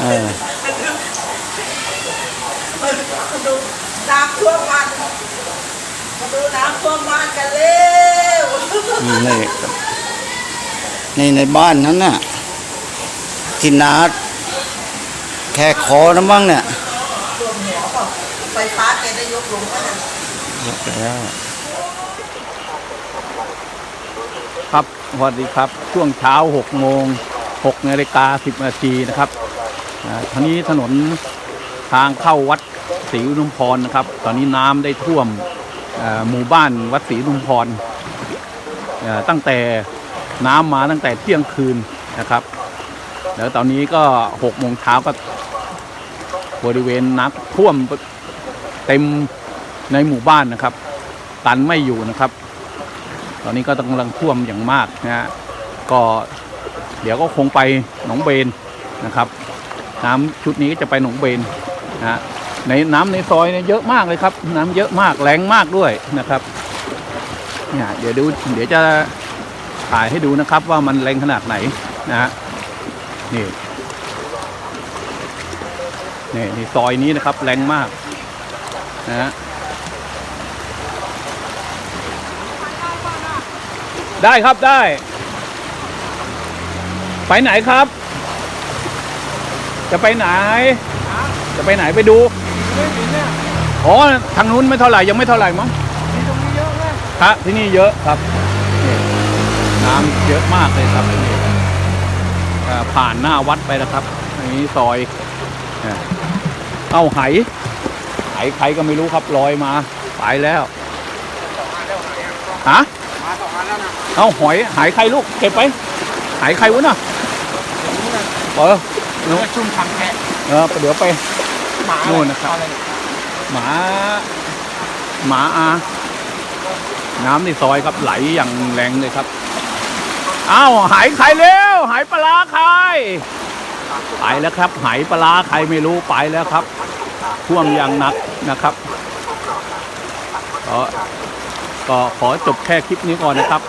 เออมาดูน้ำท่วมบ้านมาดูน้ำท่วมบ้านกันเร็วอืมนี่ในในบ้านนั้นน่ะที่นาแค่คอนะมั้งเนี่ยท่วมหัวเปล่าไฟฟ้าแกได้ยกลงก็ได้ยกแล้วครับสวัสดีครับ ช่วงเช้า6โมง 6นาฬิกา10นาทีนะครับอ่าทีนี้ถนนทางเข้าวัดศรีอุทุมพรนะครับ ตอนนี้น้ำได้ท่วมหมู่บ้านวัดศรีอุทุมพรตั้งแต่น้ำมาตั้งแต่เที่ยงคืนนะครับ แล้วตอนนี้ก็6โมงเช้าก็บริเวณน้ำท่วมเต็มในหมู่บ้านนะครับ ตันไม่อยู่นะครับ ตอนนี้ก็กำลังท่วมอย่างมากนะฮะก็ เดี๋ยวก็คงไปหนองเบนนะครับน้ำชุดนี้ก็จะไปหนองเบนนะในน้ำในซอยเนี่ยเยอะมากเลยครับ น้ำเยอะมากแรงมากด้วยนะครับเนี่ยเดี๋ยวดูเดี๋ยวจะถ่ายให้ดูนะครับว่ามันแรงขนาดไหนนะฮะนี่นี่นี่ซอยนี้นะครับแรงมากนะฮะได้ครับได้ ไปไหนครับ จะไปไหน จะไปไหนไปดูอ๋อทางนู้นไม่เท่าไหร่ยังไม่เท่าไหร่มั้งครับที่นี่เยอะครับนี่น้ำเยอะมากเลยครับนี่อ่าผ่านหน้าวัดไปนะครับอันนี้ซอยอ่าเอ้าไหไหใครก็ไม่รู้ครับลอยมาไปแล้วฮะเอาหอยหายใครลูกเก็บไป หายใครวะน่ะเออเนื้อชุ่มทำแค่เออเดี๋ยวไปหมานู่นนะครับหมาหมาอาน้ำในซอยครับไหลอย่างแรงเลยครับอ้าวหายใครเร็วหายปลาร้าใครไปแล้วครับ หายปลาร้าใครไม่รู้ไปแล้วครับท่วมอย่างหนักนะครับก็ก็ขอจบแค่คลิปนี้ก่อนนะครับ